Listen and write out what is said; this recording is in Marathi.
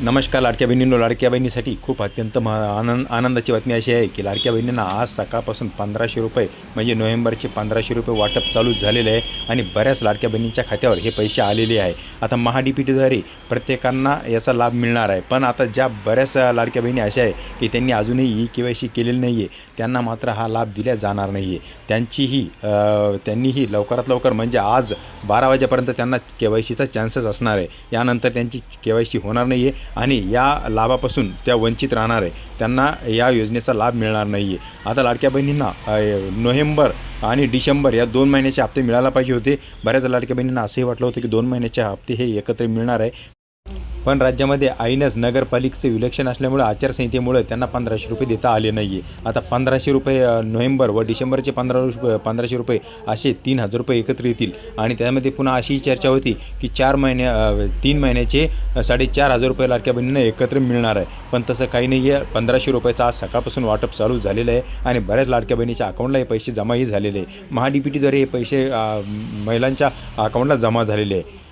नमस्कार लाडक्या बहिणींनो लाडक्या बहिणीसाठी खूप अत्यंत म आनंद आनंदाची बातमी अशी आहे की लाडक्या बहिणींना आज सकाळपासून पंधराशे रुपये म्हणजे नोव्हेंबरचे पंधराशे रुपये वाटप चालू झालेले आहे आणि बऱ्याच लाडक्या बहिणींच्या खात्यावर हे पैसे आलेले आहे. आता महा डी पी टीद्वारे प्रत्येकांना याचा लाभ मिळणार आहे. पण आता ज्या बऱ्याच लाडक्या बहिणी अशा आहे की त्यांनी अजूनही ई के वाय सी केलेली नाही आहे त्यांना मात्र हा लाभ दिला जाणार नाही आहे. त्यांचीही त्यांनीही लवकरात लवकर म्हणजे आज बारा वाजेपर्यंत त्यांना के वाय सीचा चान्सेस असणार आहे. यानंतर त्यांची के वाय सी होणार नाही आहे. आणि या लाभापासून त्या वंचित राहणार आहे त्यांना या योजनेचा लाभ मिळणार नाही आहे आता लाडक्या बहिणींना नोव्हेंबर आणि डिसेंबर या दोन महिन्याचे हप्ते मिळायला पाहिजे होते. बऱ्याच लाडक्या बहिणींना असंही वाटलं होतं की दोन महिन्याचे हप्ते हे एकत्र मिळणार आहे. पण राज्यामध्ये आईनच नगरपालिकेचं विलक्षण असल्यामुळे आचारसंहितेमुळे त्यांना पंधराशे रुपये देता आले नाही आहे आता पंधराशे रुपये नोव्हेंबर व डिसेंबरचे पंधरा रुपये पंधराशे रुपये असे तीन हजार रुपये एकत्र येतील. आणि त्यामध्ये पुन्हा अशी चर्चा होती की चार महिन्या तीन महिन्याचे साडेचार हजार रुपये लाडक्या बहिणींना एकत्र मिळणार आहे. पण तसं काही नाही आहे पंधराशे रुपयाचं आज सकाळपासून वाटप चालू झालेलं आहे आणि बऱ्याच लाडक्या बहिणीच्या अकाउंटला हे पैसे जमाही झालेले आहे. महा डी पी टीद्वारे हे पैसे महिलांच्या अकाउंटला जमा झालेले आहे.